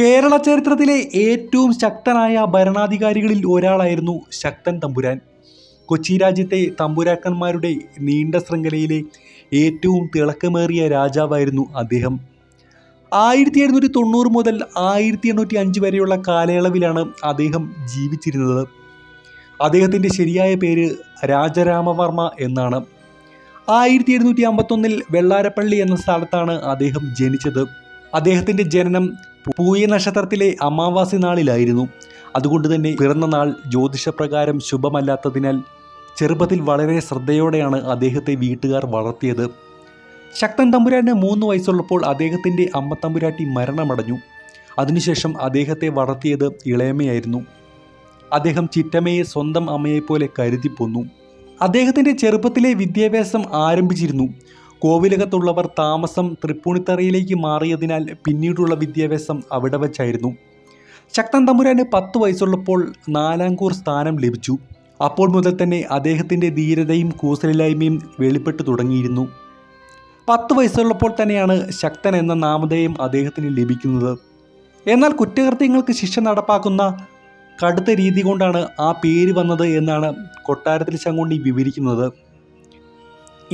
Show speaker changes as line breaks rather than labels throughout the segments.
കേരള ചരിത്രത്തിലെ ഏറ്റവും ശക്തനായ ഭരണാധികാരികളിൽ ഒരാളായിരുന്നു ശക്തൻ തമ്പുരാൻ. കൊച്ചി രാജ്യത്തെ തമ്പുരാക്കന്മാരുടെ നീണ്ട ശൃംഖലയിലെ ഏറ്റവും തിളക്കമേറിയ രാജാവായിരുന്നു അദ്ദേഹം. ആയിരത്തി എഴുന്നൂറ്റി തൊണ്ണൂറ് മുതൽ ആയിരത്തി എണ്ണൂറ്റി അഞ്ച് വരെയുള്ള കാലയളവിലാണ് അദ്ദേഹം ജീവിച്ചിരുന്നത്. അദ്ദേഹത്തിന്റെ ശരിയായ പേര് രാജരാമവർമ്മ എന്നാണ്. ആയിരത്തി എഴുന്നൂറ്റി അമ്പത്തൊന്നിൽ വെള്ളാരപ്പള്ളി എന്ന സ്ഥലത്താണ് അദ്ദേഹം ജനിച്ചത്. അദ്ദേഹത്തിന്റെ ജനനം പൂയ നക്ഷത്രത്തിലെ അമാവാസി നാളിലായിരുന്നു. അതുകൊണ്ട് തന്നെ പിറന്ന നാൾ ജ്യോതിഷപ്രകാരം ശുഭമല്ലാത്തതിനാൽ ചെറുപ്പത്തിൽ വളരെ ശ്രദ്ധയോടെയാണ് അദ്ദേഹത്തെ വീട്ടുകാർ വളർത്തിയത്. ശക്തൻ തമ്പുരാന് മൂന്ന് വയസ്സുള്ളപ്പോൾ അദ്ദേഹത്തിന്റെ അമ്മ തമ്പുരാട്ടി മരണമടഞ്ഞു. അതിനുശേഷം അദ്ദേഹത്തെ വളർത്തിയത് ഇളയമ്മയായിരുന്നു. അദ്ദേഹം ചിറ്റമ്മയെ സ്വന്തം അമ്മയെപ്പോലെ കരുതിപ്പോന്നു. അദ്ദേഹത്തിന്റെ ചെറുപ്പത്തിലെ വിദ്യാഭ്യാസം ആരംഭിച്ചിരുന്നു. കോവിലകത്തുള്ളവർ താമസം തൃപ്പൂണിത്തറയിലേക്ക് മാറിയതിനാൽ പിന്നീടുള്ള വിദ്യാഭ്യാസം അവിടെ വച്ചായിരുന്നു. ശക്തൻ തമ്പുരാന് പത്ത് വയസ്സുള്ളപ്പോൾ നാലാംകൂർ സ്ഥാനം ലഭിച്ചു. അപ്പോൾ മുതൽ തന്നെ അദ്ദേഹത്തിന്റെ ധീരതയും കൂസലില്ലായ്മയും വെളിപ്പെട്ടു തുടങ്ങിയിരുന്നു. പത്ത് വയസ്സുള്ളപ്പോൾ തന്നെയാണ് ശക്തൻ എന്ന നാമധേയം അദ്ദേഹത്തിന് ലഭിക്കുന്നത്. എന്നാൽ കുറ്റകൃത്യങ്ങൾക്ക് ശിക്ഷ നടപ്പാക്കുന്ന കടുത്ത രീതി കൊണ്ടാണ് ആ പേര് വന്നത് എന്നാണ് കൊട്ടാരത്തിൽ ശങ്കുണ്ണി വിവരിക്കുന്നത്.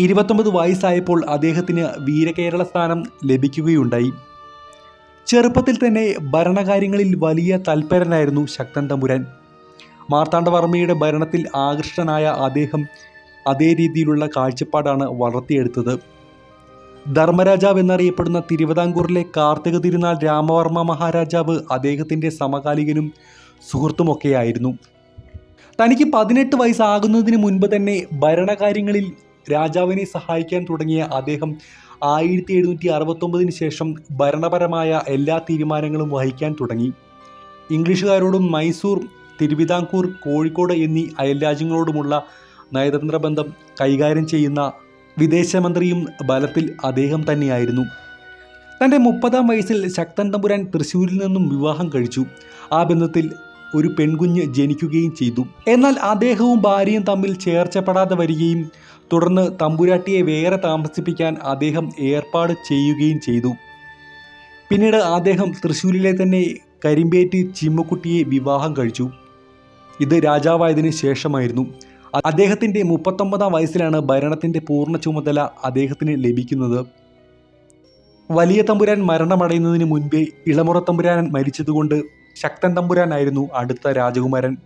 ഇരുപത്തൊമ്പത് വയസ്സായപ്പോൾ അദ്ദേഹത്തിന് വീരകേരള സ്ഥാനം ലഭിക്കുകയുണ്ടായി. ചെറുപ്പത്തിൽ തന്നെ ഭരണകാര്യങ്ങളിൽ വലിയ തൽപരനായിരുന്നു ശക്തൻ തമ്പുരാൻ. മാർത്താണ്ഡവർമ്മയുടെ ഭരണത്തിൽ ആകൃഷ്ടനായ അദ്ദേഹം അതേ രീതിയിലുള്ള കാഴ്ചപ്പാടാണ് വളർത്തിയെടുത്തത്. ധർമ്മരാജാവ് എന്നറിയപ്പെടുന്ന തിരുവിതാംകൂറിലെ കാർത്തിക തിരുനാൾ രാമവർമ്മ മഹാരാജാവ് അദ്ദേഹത്തിന്റെ സമകാലികനും സുഹൃത്തുമൊക്കെയായിരുന്നു. തനിക്ക് പതിനെട്ട് വയസ്സാകുന്നതിന് മുൻപ് തന്നെ ഭരണകാര്യങ്ങളിൽ രാജാവിനെ സഹായിക്കാൻ തുടങ്ങിയ അദ്ദേഹം ആയിരത്തി എഴുന്നൂറ്റി അറുപത്തൊമ്പതിന് ശേഷം ഭരണപരമായ എല്ലാ തീരുമാനങ്ങളും വഹിക്കാൻ തുടങ്ങി. ഇംഗ്ലീഷുകാരോടും മൈസൂർ തിരുവിതാംകൂർ കോഴിക്കോട് എന്നീ അയൽരാജ്യങ്ങളോടുമുള്ള നയതന്ത്ര ബന്ധം കൈകാര്യം ചെയ്യുന്ന വിദേശമന്ത്രിയും ബലത്തിൽ അദ്ദേഹം തന്നെയായിരുന്നു. തന്റെ മുപ്പതാം വയസ്സിൽ ശക്തൻ തമ്പുരാൻ തൃശ്ശൂരിൽ നിന്നും വിവാഹം കഴിച്ചു. ആ ബന്ധത്തിൽ ഒരു പെൺകുഞ്ഞ് ജനിക്കുകയും ചെയ്തു. എന്നാൽ അദ്ദേഹവും ഭാര്യയും തമ്മിൽ ചേർച്ചപ്പെടാതെ വരികയും തുടർന്ന് തമ്പുരാട്ടിയെ വേറെ താമസിപ്പിക്കാൻ അദ്ദേഹം ഏർപ്പാട് ചെയ്യുകയും ചെയ്തു. പിന്നീട് അദ്ദേഹം തൃശ്ശൂരിലെ തന്നെ കരിമ്പേറ്റി ചിമ്മക്കുട്ടിയെ വിവാഹം കഴിച്ചു. ഇത് രാജാവായതിന് ശേഷമായിരുന്നു. അദ്ദേഹത്തിന്റെ മുപ്പത്തൊമ്പതാം വയസ്സിലാണ് ഭരണത്തിന്റെ പൂർണ ചുമതല അദ്ദേഹത്തിന് ലഭിക്കുന്നത്. വലിയ തമ്പുരാൻ മരണമടയുന്നതിന് മുൻപേ ഇളമുറ തമ്പുരാൻ മരിച്ചതുകൊണ്ട് ശക്തൻ തമ്പുരാനായിരുന്നു അടുത്ത രാജകുമാരൻ.